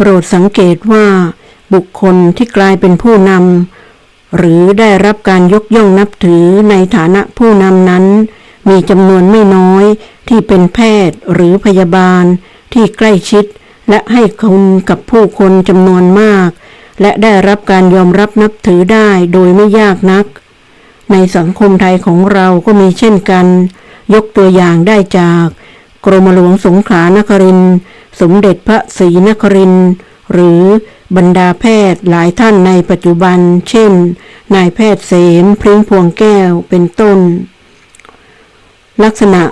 โปรดสังเกตว่า บุคคลที่กลายเป็นผู้นำหรือได้รับการยกย่องนับถือในฐานะผู้นำนั้น มีจำนวนไม่น้อยที่เป็นแพทย์หรือพยาบาล ที่ใกล้ชิด และให้คุณกับผู้คนจำนวนมาก และได้รับการยอมรับนับถือได้โดยไม่ยากนัก ในสังคมไทยของเราก็มีเช่นกัน ยกตัวอย่างได้จาก กรมหลวงสงขลานครินทร์ สมเด็จพระศรีนครินทร์หรือบรรดาแพทย์หลายท่านในปัจจุบัน เช่น นายแพทย์เสมพริ้งพวงแก้วเป็นต้น ลักษณะ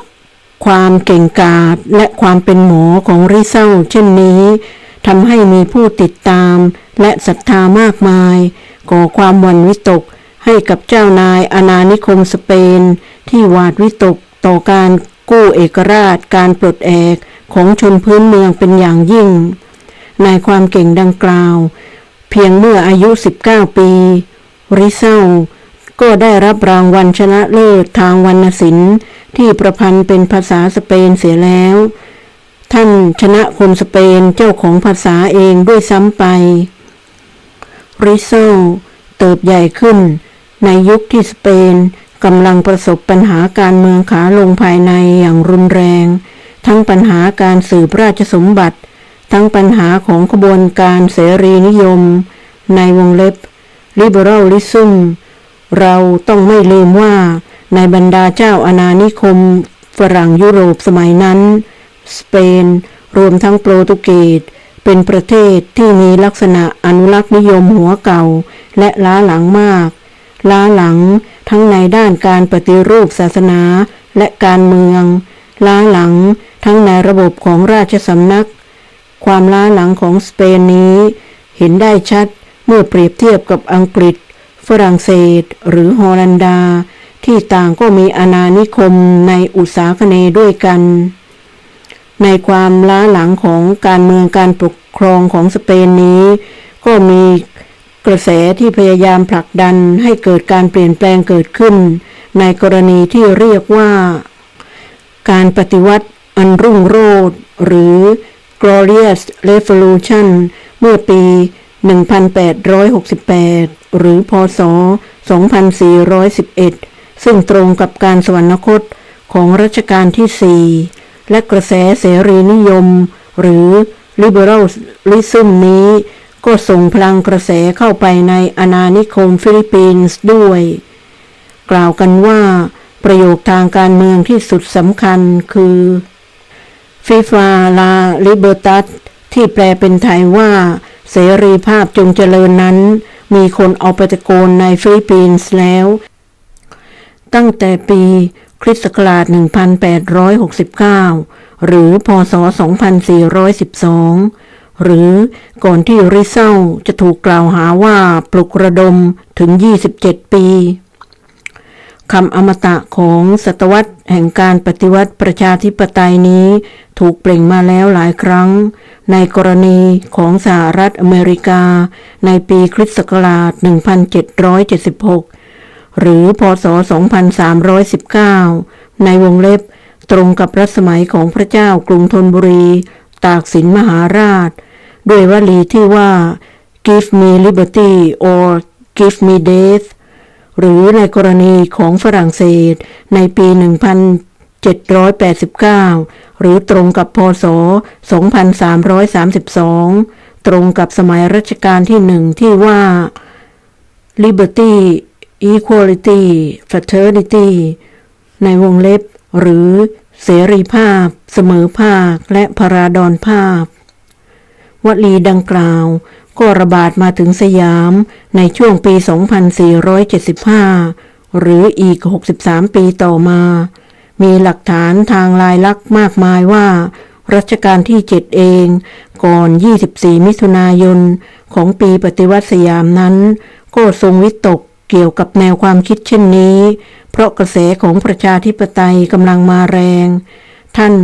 ความเก่งกาจและความเป็นหมอของริเซลเช่นนี้ทำให้มีผู้ติดตามและศรัทธามากมาย ก่อความหวั่นวิตกให้กับเจ้านายอาณานิคมสเปน ที่หวาดวิตกต่อการกู้เอกราชการปลดแอก ของชนพื้นเมืองเป็นอย่างยิ่ง ในความเก่งดังกล่าว เพียงเมื่ออายุ 19 ปี ริเซลก็ได้รับรางวัลชนะเลิศทางวรรณศิลป์ที่ประพันธ์เป็นภาษาสเปนเสียแล้ว ท่านชนะคนสเปนเจ้าของภาษาเองด้วยซ้ำไป ริโซเติบใหญ่ขึ้น ในยุคที่สเปนกำลังประสบปัญหาการเมืองขาลงภายในอย่างรุนแรง ทั้งปัญหาการสืบราชสมบัติ ทั้งปัญหาของขบวนการเสรีนิยม ในวงเล็บ liberalism เราต้องไม่ลืมว่าในบรรดาเจ้าอาณานิคม ฝรั่งยุโรปสมัยนั้น สเปน รวมทั้งโปรตุเกสเป็นประเทศที่มีลักษณะอนุรักษ์นิยมหัวเก่า และล้าหลังมาก ล้าหลังทั้งในด้านการปฏิรูปศาสนาและการเมือง ล้าหลังทั้งในระบบของราชสำนัก ความล้าหลังของสเปนนี้ เห็นได้ชัดเมื่อเปรียบเทียบกับอังกฤษ ฝรั่งเศส หรือฮอลันดา ที่ต่างก็มีอาณานิคมในอุตสาคเนด้วยกัน ในความล้าหลังของการเมืองการปกครองของสเปนนี้ ก็มีกระแสที่พยายามผลักดันให้เกิดการเปลี่ยนแปลงเกิดขึ้น ในกรณีที่เรียกว่า การปฏิวัติอันรุ่งโรจน์หรือ Glorious Revolution เมื่อปี 1868 หรือ พศ 2411 ซึ่งตรงกับการสวรรคตของรัชกาลที่ 4 และกระแสเสรีนิยม หรือ Liberalism นี้ ก็ส่งพลังกระแสเข้าไปในอาณานิคมฟิลิปปินส์ด้วย กล่าวกันว่า ประโยคทางการเมืองที่สุดสำคัญคือฟิฟาลาลิเบอร์ตัสที่แปลเป็นไทยว่า เสรีภาพจงเจริญนั้น มีคนเอาไปตะโกนในฟิลิปปินส์แล้ว ตั้งแต่ปีคริสต์ศักราช 1869 หรือพศ 2412 หรือก่อนที่ริเซลจะถูกกล่าวหาว่าปลุกระดมถึง 27 ปี คำอมตะของศตวรรษแห่งการปฏิวัติประชาธิปไตยนี้ ถูกเปล่งมาแล้วหลายครั้ง ในกรณีของสหรัฐอเมริกา ในปีคริสต์ศักราช 1776 หรือพศ 2319 ในวงเล็บตรงกับรัชสมัยของพระเจ้ากรุงธนบุรี ตากสินมหาราช ด้วยวลีที่ว่า give me liberty or give me death หรือในกรณีของฝรั่งเศสในปี 1789 หรือตรงกับพศ 2332 ตรงกับสมัยรัชกาลที่หนึ่งที่ว่า liberty equality fraternity ในวงเล็บ หรือเสรีภาพ เสมอภาค และพราดอนภาพ วลีดังกล่าว ก็ระบาดมาถึงสยามในช่วงปี 2475 หรืออีก 63 ปีต่อมา มีหลักฐานทางลายลักษณ์มากมายว่า รัชกาลที่ 7 เอง ก่อน 24 มิถุนายน ของปีปฏิวัติสยามนั้น ก็ทรงวิตกเกี่ยวกับแนวความคิดเช่นนี้ เพราะกระแสของประชาธิปไตยกำลังมาแรง ท่าน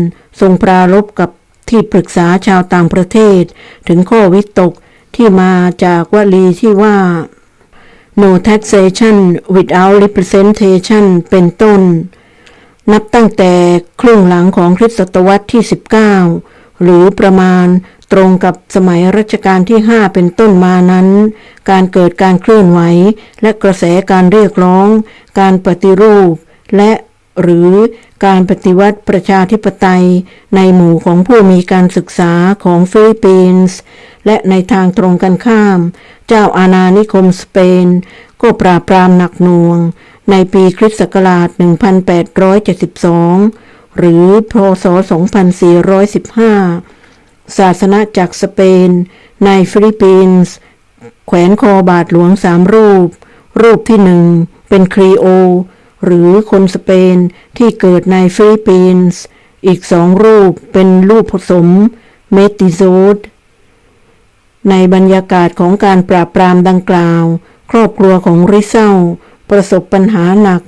ทรงปรารบกับที่ปรึกษาชาวต่างประเทศ ถึงข้อวิตก ที่มาจากวลีที่ว่า no taxation without representation เป็นต้น นับตั้งแต่ครึ่งหลังของคริสตศตวรรษที่ 19 หรือประมาณตรงกับสมัยรัชกาลที่ 5 เป็นต้นมานั้น การเกิดการเคลื่อนไหว และกระแสการเรียกร้อง การปฏิรูป และ หรือการปฏิวัติประชาธิปไตยในหมู่ของผู้มีการศึกษาของฟิลิปปินส์และในทางตรงกันข้าม เจ้าอาณานิคมสเปน ก็ปราบปรามหนักหน่วง ในปีคริสต์ศักราช 1872 หรือพศ 2415 ศาสนาจากสเปน ในฟิลิปปินส์แขวนคอบาทหลวงสามรูป รูปที่หนึ่งเป็นครีโอ หรือคนสเปนที่เกิดในฟิลิปปินส์ อีกสองรูปเป็นรูปผสมเมติโซดในบรรยากาศของการปราบปรามดังกล่าว ครอบครัวของริเซลประสบปัญหาหนัก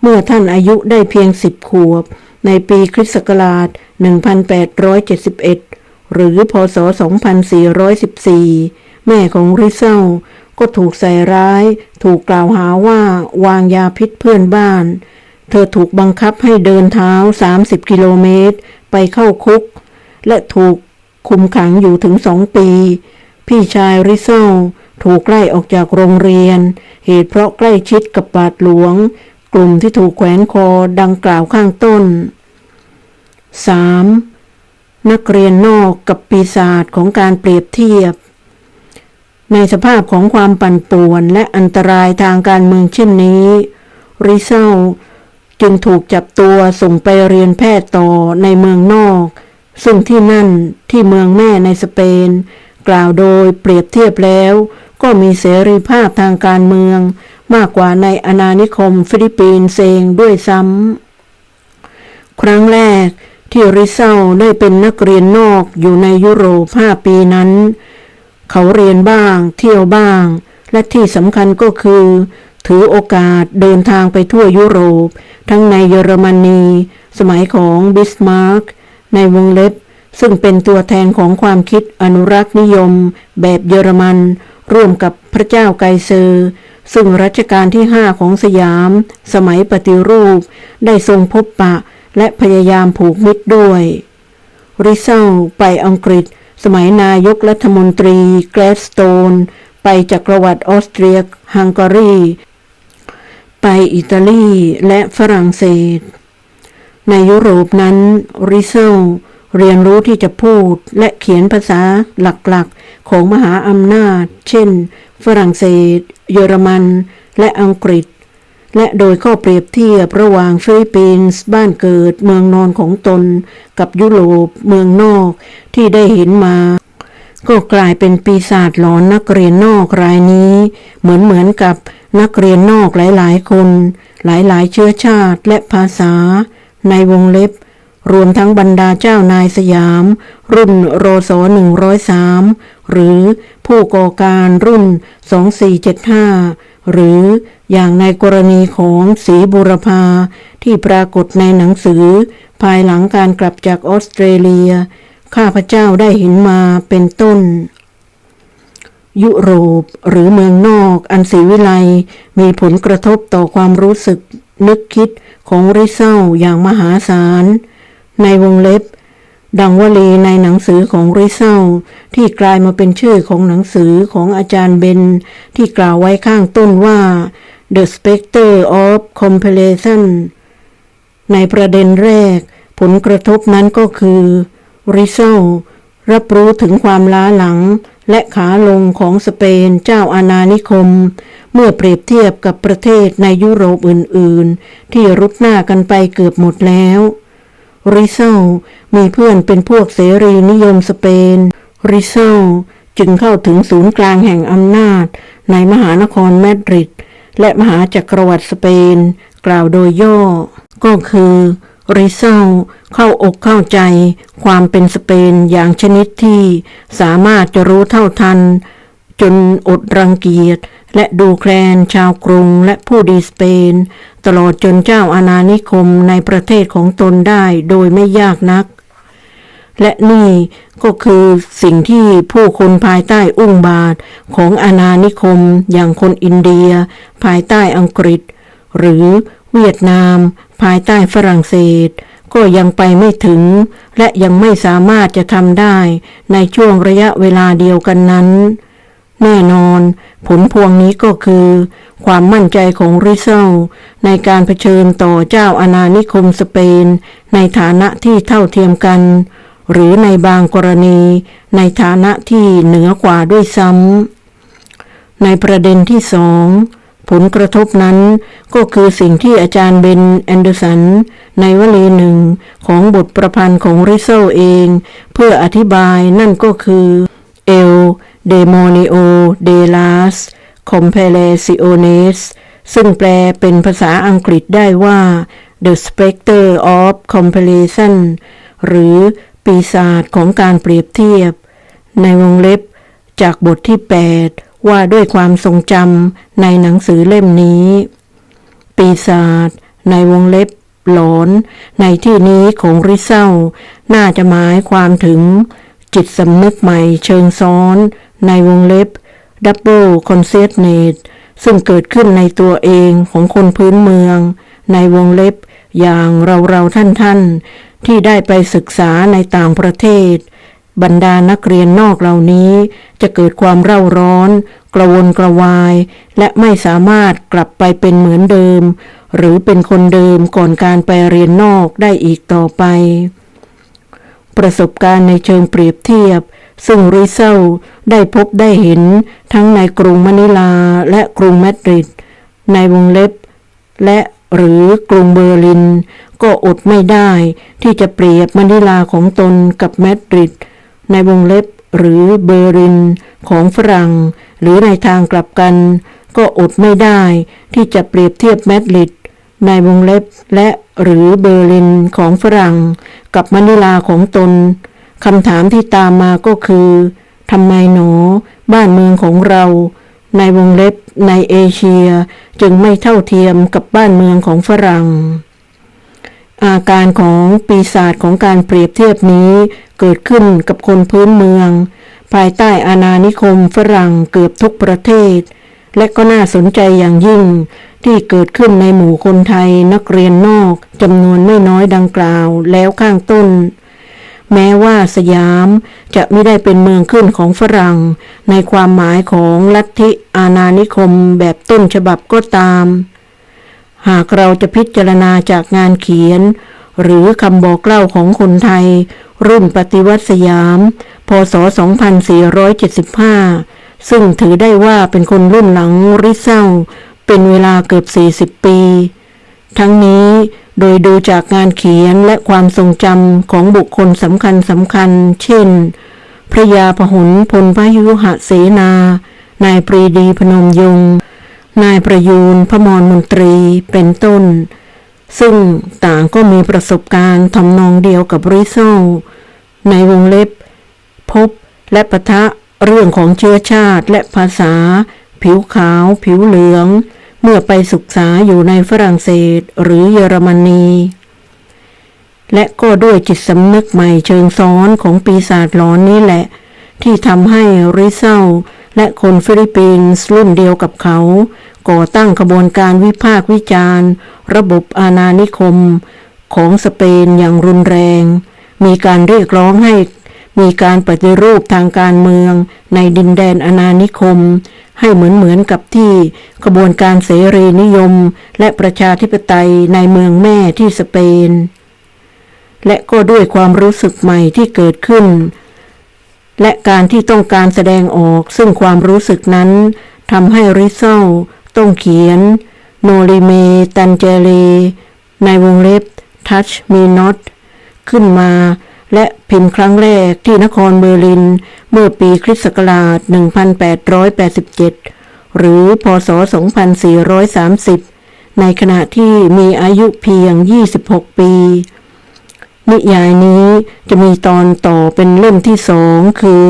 เมื่อท่านอายุได้เพียงสิบขวบ ในปีคริสต์ศักราช 1871 หรือพศ 2414 แม่ของริเซล ก็ถูกใส่ร้าย ถูกกล่าวหาว่าวางยาพิษเพื่อนบ้าน เธอถูกบังคับให้เดินเท้า 30 กิโลเมตร ไปเข้าคุก และถูกคุมขังอยู่ถึงสองปี พี่ชายริเซลถูกไล่ออกจากโรงเรียน เหตุเพราะใกล้ชิดกับบาทหลวง กลุ่มที่ถูกแขวนคอดังกล่าวข้างต้น 3. นักเรียนนอกกับปีศาจของการเปรียบเทียบ ในสภาพของความปั่นป่วนและอันตรายทางการเมืองเช่นนี้ ริเซลจึงถูกจับตัวส่งไปเรียนแพทย์ต่อในเมืองนอก ซึ่งที่นั่นที่เมืองแม่ในสเปน กล่าวโดยเปรียบเทียบแล้ว ก็มีเสรีภาพทางการเมือง มากกว่าในอาณานิคมฟิลิปปินส์เองด้วยซ้ำ ครั้งแรกที่ริเซลได้เป็นนักเรียนนอกอยู่ในยุโรปห้าปีนั้น เขาเรียนบ้าง เที่ยวบ้าง และที่สำคัญก็คือ ถือโอกาสเดินทางไปทั่วยุโรป ทั้งในเยอรมนี สมัยของบิสมาร์กในวงเล็บ ซึ่งเป็นตัวแทนของความคิดอนุรักษ์นิยม แบบเยอรมัน ร่วมกับพระเจ้าไกเซอร์ซึ่งรัชกาลที่ห้าของสยาม สมัยปฏิรูป ได้ทรงพบปะและพยายามผูกมิตรด้วย ริเซลไปอังกฤษ สมัยนายกรัฐมนตรีแกลสโตน ไปจักรวรรดิออสเตรียฮังการี ไปอิตาลีและฝรั่งเศส ในยุโรปนั้นริเซลเรียนรู้ที่จะพูดและเขียนภาษาหลักๆของมหาอำนาจ เช่น ฝรั่งเศส เยอรมัน และอังกฤษ และโดยข้อเปรียบเทียบระหว่างฟิลิปปินส์บ้านเกิดเมืองนอนของตน กับยุโรปเมืองนอกที่ได้เห็นมาก็กลายเป็นปีศาจหลอนนักเรียนนอกรายนี้ เหมือนเหมือนกับนักเรียนนอกหลายๆ คน หลายๆ เชื้อชาติและภาษา ในวงเล็บ รวมทั้งบรรดาเจ้านายสยาม รุ่นโรโซ103 หรือผู้ก่อการรุ่น 2475 หรืออย่างในกรณีของสีบุรพาที่ปรากฏในหนังสือ ภายหลังการกลับจากออสเตรเลีย ข้าพเจ้าได้เห็นมาเป็นต้น ยุโรปหรือเมืองนอกอันศรีวิไลมีผลกระทบต่อความรู้สึกนึกคิดของริเซลอย่างมหาศาล ในวงเล็บ ดังวลีในหนังสือของริเซลที่กลายมาเป็นชื่อของหนังสือของอาจารย์เบน ที่กล่าวไว้ข้างต้นว่า The Specter of Compilation ในประเด็นแรก ผลกระทบนั้นก็คือริเซลรับรู้ถึงความล้าหลังและขาลงของสเปนเจ้าอาณานิคม เมื่อเปรียบเทียบกับประเทศในยุโรปอื่น ๆ ที่รุดหน้ากันไปเกือบหมดแล้ว ริเซลมีเพื่อนเป็นพวกเสรีนิยมสเปน ริเซลจึงเข้าถึงศูนย์กลางแห่งอำนาจ ในมหานครมาดริด และมหาจักรวรรดิสเปน กล่าวโดยย่อ ก็คือริเซลเข้าอกเข้าใจ ความเป็นสเปนอย่างชนิดที่สามารถจะรู้เท่าทัน จนอดรังเกียจ และดูแคลนชาวกรุงและผู้ดีสเปน ตลอดจนเจ้าอาณานิคมในประเทศของตนได้โดยไม่ยากนัก และนี่ก็คือสิ่งที่ผู้คนภายใต้อุ้งบาทของอาณานิคม อย่างคนอินเดีย ภายใต้อังกฤษ หรือเวียดนาม ภายใต้ฝรั่งเศส ก็ยังไปไม่ถึง และยังไม่สามารถจะทำได้ในช่วงระยะเวลาเดียวกันนั้น แน่นอน ผลพวงนี้ก็คือ ความมั่นใจของริเซลในการเผชิญต่อเจ้าอาณานิคมสเปน ในฐานะที่เท่าเทียมกัน หรือในบางกรณี ในฐานะที่เหนือกว่าด้วยซ้ำในประเด็นที่สองผลกระทบนั้นก็คือสิ่งที่อาจารย์เบนแอนเดอร์สัน ในวลีหนึ่งของบทประพันธ์ของริเซลเอง เพื่ออธิบายนั่นก็คือ เอล El demonio de las comparaciones ซึ่งแปลเป็นภาษาอังกฤษได้ว่า The specter of Comparison หรือปีศาจของการเปรียบเทียบ ในวงเล็บจากบทที่ 8 ว่าด้วยความทรงจำในหนังสือเล่มนี้ ปีศาจในวงเล็บหลอน ในที่นี้ของริเซลน่าจะหมายความถึงจิตสำนึกใหม่เชิงซ้อน ในวงเล็บ Double Consciousness ซึ่งเกิดขึ้นในตัวเองของคนพื้นเมือง ในวงเล็บอย่างเราเราท่านท่านที่ได้ไปศึกษาในต่างประเทศ บรรดานักเรียนนอกเหล่านี้จะเกิดความเร่าร้อน กระวนกระวาย และไม่สามารถกลับไปเป็นเหมือนเดิม หรือเป็นคนเดิมก่อนการไปเรียนนอกได้อีกต่อไป ประสบการณ์ในเชิงเปรียบเทียบ ซึ่งริเซลได้พบได้เห็นทั้งในกรุงมะนิลาและกรุงมาดริด ในวงเล็บ และหรือกรุงเบอร์ลิน ก็อดไม่ได้ที่จะเปรียบมะนิลาของตนกับมาดริด ในวงเล็บหรือเบอร์ลินของฝรั่ง หรือในทางกลับกัน ก็อดไม่ได้ที่จะเปรียบเทียบมาดริด ในวงเล็บและหรือเบอร์ลินของฝรั่ง กับมะนิลาของตน คำถามที่ตามมาก็คือทำไมหนอ บ้านเมืองของเรา ในวงเล็บในเอเชียจึงไม่เท่าเทียมกับบ้านเมืองของฝรั่ง อาการของปีศาจของการเปรียบเทียบนี้เกิดขึ้นกับคนพื้นเมือง ภายใต้อาณานิคมฝรั่งเกือบทุกประเทศ และก็น่าสนใจอย่างยิ่งที่เกิดขึ้นในหมู่คนไทยนักเรียนนอกจำนวนไม่น้อยดังกล่าวแล้วข้างต้น แม้ว่าสยามจะไม่ได้เป็นเมืองขึ้นของฝรั่ง ในความหมายของลัทธิอาณานิคมแบบต้นฉบับก็ตาม หากเราจะพิจารณาจากงานเขียน หรือคำบอกเล่าของคนไทย รุ่นปฏิวัติสยาม พศ 2475 ซึ่งถือได้ว่าเป็นคนรุ่นหลังริเซลเป็นเวลาเกือบ 40 ปี ทั้งนี้โดยดูจากงานเขียนและความทรงจำของบุคคลสำคัญสำคัญ เช่น พระยาพหุลพลพยุหเสนา นายปรีดีพนมยงค์นายประยูนพมรมนตรีเป็นต้น ซึ่งต่างก็มีประสบการณ์ทำนองเดียวกับริโซในวงเล็บ พบและปะทะเรื่องของเชื้อชาติและภาษา ผิวขาว ผิวเหลือง เมื่อไปศึกษาอยู่ในฝรั่งเศสหรือเยอรมนี และก็ด้วยจิตสำนึกใหม่เชิงซ้อนของปีศาจหลอนนี้แหละ ที่ทำให้ริเซลและคนฟิลิปปินส์รุ่นเดียวกับเขา ก่อตั้งขบวนการวิพากษ์วิจารณ์ ระบบอาณานิคมของสเปนอย่างรุนแรง มีการเรียกร้องให้ มีการปฏิรูปทางการเมือง ในดินแดนอาณานิคม ให้เหมือนเหมือนกับที่ขบวนการเสรีนิยม และประชาธิปไตยในเมืองแม่ที่สเปน และก็ด้วยความรู้สึกใหม่ที่เกิดขึ้น และการที่ต้องการแสดงออกซึ่งความรู้สึกนั้นทำให้ริโซลต้องเขียน โนริเมตันเจเลในวงเล็บ Touch Me Not ขึ้นมา และพิมพ์ครั้งแรกที่นครเบอร์ลิน เมื่อปีคริสต์ศักราช 1887 หรือพศ 2430 ในขณะที่มีอายุเพียง 26 ปี นิยายนี้จะมีตอนต่อเป็นเล่มที่สองคือ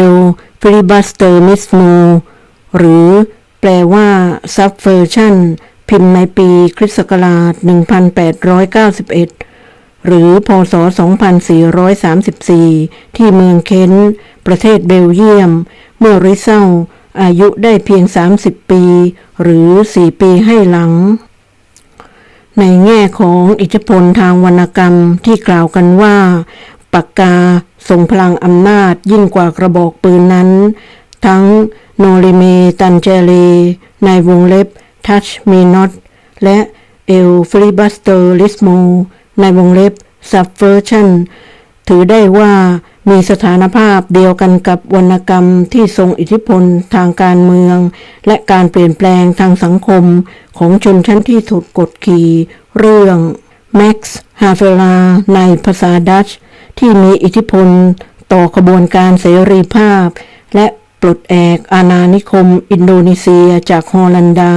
El Filibuster Mismo หรือแปลว่า Subversion พิมพ์ในปีคริสต์ศักราช 1891 หรือพศ 2434 ที่เมืองเคนประเทศเบลเยียม เมื่อริเซลอายุได้เพียง 30 ปี หรือ 4 ปีให้หลัง ในแง่ของอิทธิพลทางวรรณกรรมที่กล่าวกันว่า ปากกาทรงพลังอำนาจยิ่งกว่ากระบอกปืนนั้น ทั้งโนริเมตันเจเลในวงเล็บ Touch Me Not และเอลฟริบัสเตอร์ลิสโม ในวงเล็บ Subversion ถือได้ว่ามีสถานภาพเดียวกันกับวรรณกรรมที่ทรงอิทธิพลทางการเมือง และการเปลี่ยนแปลงทางสังคมของชนชั้นที่ถูกกดขี่เรื่อง Max h a v e l a ในภาษาดัตช์ที่มีอิทธิพลต่อขบวนการเสรีภาพ และปลดแอกอาณานิคมอินโดนีเซียจากฮอลันดา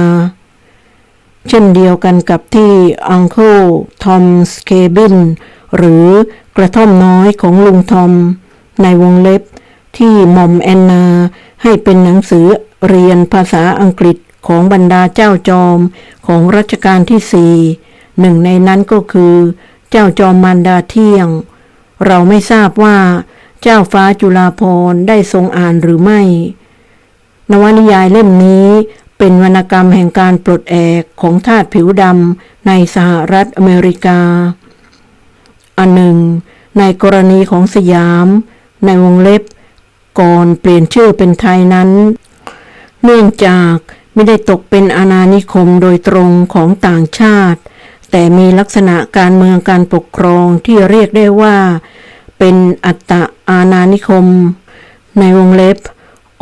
เช่นเดียวกันกับที่ Uncle Tom's Cabin หรือกระท่อมน้อยของลุงทอม ในวงเล็บที่มอมแอนนา ให้เป็นหนังสือเรียนภาษาอังกฤษของบรรดาเจ้าจอมของรัชกาลที่สี่หนึ่งในนั้นก็คือ เจ้าจอมมารดาเที่ยง เราไม่ทราบว่า เจ้าฟ้าจุฬาภรณ์ได้ทรงอ่านหรือไม่ นวนิยายเล่มนี้ เป็นวรรณกรรมแห่งการปลดแอกของทาสผิวดำในสหรัฐอเมริกา อันหนึ่ง ในกรณีของสยาม ในวงเล็บ ก่อนเปลี่ยนชื่อเป็นไทยนั้น เนื่องจากไม่ได้ตกเป็นอาณานิคมโดยตรงของต่างชาติ แต่มีลักษณะการเมืองการปกครองที่เรียกได้ว่า เป็นอัตตอาณานิคม ในวงเล็บ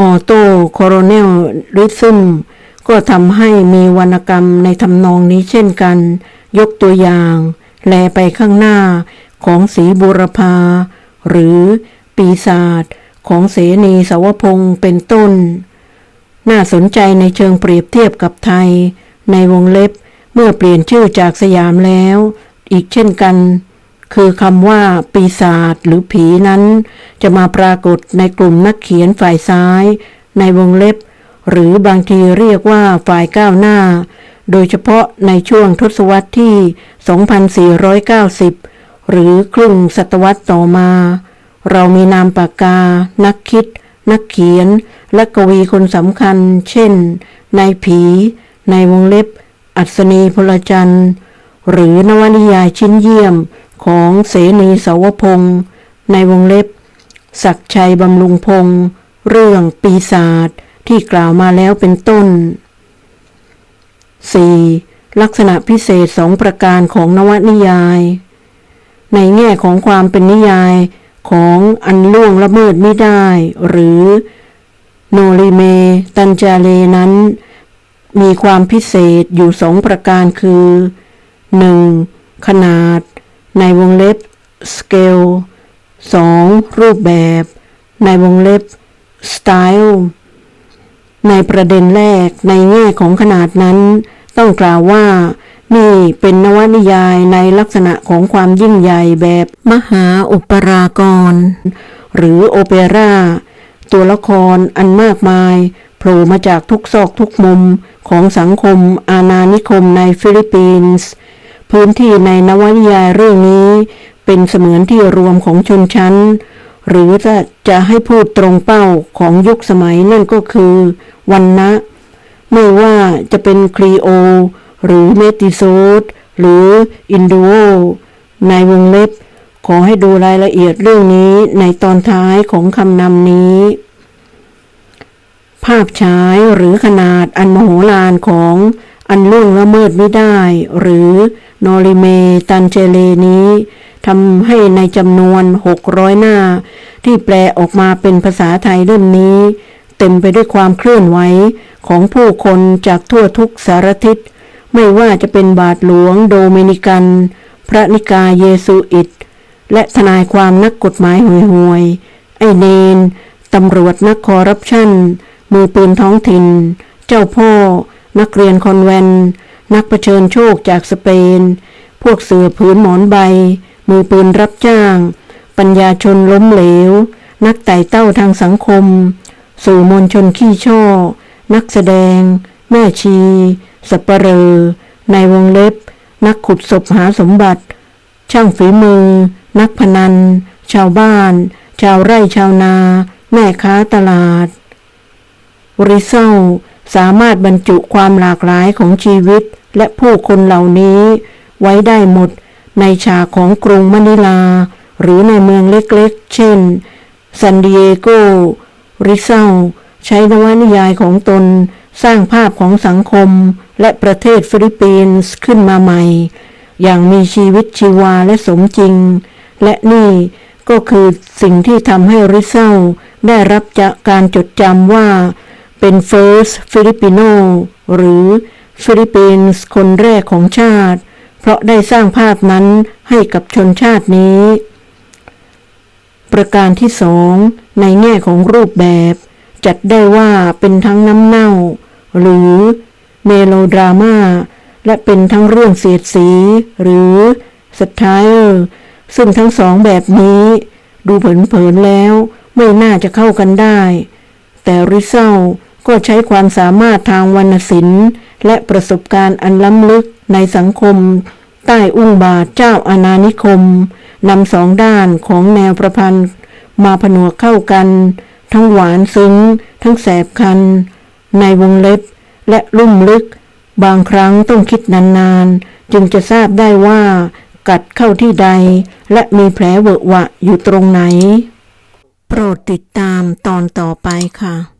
ออโต้โคโรเนลริซึม ก็ทำให้มีวรรณกรรมในทำนองนี้เช่นกัน ยกตัวอย่าง แลไปข้างหน้าของสีบุรพา หรือปีศาจของเสนีสาวพงศ์เป็นต้น น่าสนใจในเชิงเปรียบเทียบกับไทย ในวงเล็บเมื่อเปลี่ยนชื่อจากสยามแล้ว อีกเช่นกัน คือคำว่าปีศาจหรือผีนั้น จะมาปรากฏในกลุ่มนักเขียนฝ่ายซ้าย ในวงเล็บ หรือบางทีเรียกว่าฝ่ายก้าวหน้า โดยเฉพาะในช่วงทศวรรษที่ 2490 หรือครึ่งศตวรรษต่อมา เรามีนามปากกา นักคิด นักเขียน และกวีคนสำคัญ เช่น นายผี ในวงเล็บ อัศนีพลจันทร์ หรือนวนิยายชิ้นเยี่ยมของเสนีสาวพงศ์ในวงเล็บ ศักชัยบำรุงพงศ์เรื่องปีศาจ ที่กล่าวมาแล้วเป็นต้น 4. ลักษณะพิเศษสองประการของนวนิยาย ในแง่ของความเป็นนิยายของอันล่วงละเมิดไม่ได้ หรือโนริเม ตันจาเลนั้น มีความพิเศษอยู่สองประการคือ 1. ขนาด ในวงเล็บ scale 2. รูปแบบ ในวงเล็บ style ในประเด็นแรกในแง่ของขนาดนั้น ต้องกล่าวว่า นี่เป็นนวนิยายในลักษณะของความยิ่งใหญ่แบบมหาอุปรากร หรือโอเปร่า ตัวละครอันมากมายโผล่มาจากทุกซอกทุกมุมของสังคมอาณานิคมในฟิลิปปินส์พื้นที่ในนวนิยายเรื่องนี้ เป็นเสมือนที่รวมของชนชั้น หรือจะจะให้พูดตรงเป้าของยุคสมัยนั่นก็คือวันนะไม่ว่าจะเป็นครีโอ หรือเมติโซดหรืออินโดในวงเล็บ ขอให้ดูรายละเอียดเรื่องนี้ในตอนท้ายของคำนำนี้ ภาพฉายหรือขนาดอันมโหฬารของ อันล่วงละเมิดไม่ได้ หรือนอริเมตันเจเลนี้ทำให้ในจำนวน 600 หน้า ที่แปลออกมาเป็นภาษาไทยเล่มนี้ เต็มไปด้วยความเคลื่อนไหวของผู้คนจากทั่วทุกสารทิศ ไม่ว่าจะเป็นบาทหลวงโดเมนิกัน พระนิกายเยซูอิต และทนายความนักกฎหมายห่วยๆไอเนนตำรวจนักคอร์รัปชันมือปืนท้องถิ่น เจ้าพ่อ นักเรียนคอนแวนนักเผชิญโชคจากสเปน พวกเสือผืนหมอนใบ มือปืนรับจ้าง ปัญญาชนล้มเหลว นักไต่เต้าทางสังคม สู่มวลชนขี้ช่อ นักแสดง แม่ชี สัปเหร่อในวงเล็บ นักขุดศพหาสมบัติ ช่างฝีมือ นักพนัน ชาวบ้าน ชาวไร่ชาวนา แม่ค้าตลาดริเซล สามารถบรรจุความหลากหลายของชีวิตและผู้คนเหล่านี้ ไว้ได้หมดในฉากของกรุงมะนิลา หรือในเมืองเล็กๆ เช่นซันดิเอโก ริเซาใช้นวนิยายของตนสร้างภาพของสังคมและประเทศฟิลิปปินส์ขึ้นมาใหม่ อย่างมีชีวิตชีวาและสมจริง และนี่ก็คือสิ่งที่ทำให้ริเซลได้รับจากการจดจำว่า เป็น First Filipino หรือฟิลิปปินส์คนแรกของชาติ เพราะได้สร้างภาพนั้นให้กับชนชาตินี้ ประการที่สองในแง่ของรูปแบบ จัดได้ว่าเป็นทั้งน้ำเน่า หรือเมโลดราม่าและเป็นทั้งเรื่องเสียดสี หรือสไตล์ซึ่งทั้งสองแบบนี้ ดูเผินๆแล้วไม่น่าจะเข้ากันได้ แต่ริเซล ก็ใช้ความสามารถทางวรรณศิลป์ และประสบการณ์อันล้ำลึกในสังคม ใต้อุ้งบาทเจ้าอาณานิคมนำสองด้านของแนวประพันธ์ มาผนวกเข้ากัน ทั้งหวานซึ้ง ทั้งแสบคัน ในวงเล็บ และลุ่มลึก บางครั้งต้องคิดนานๆ จึงจะทราบได้ว่ากัดเข้าที่ใด และมีแผลเวอะวะอยู่ตรงไหน โปรดติดตามตอนต่อไปค่ะ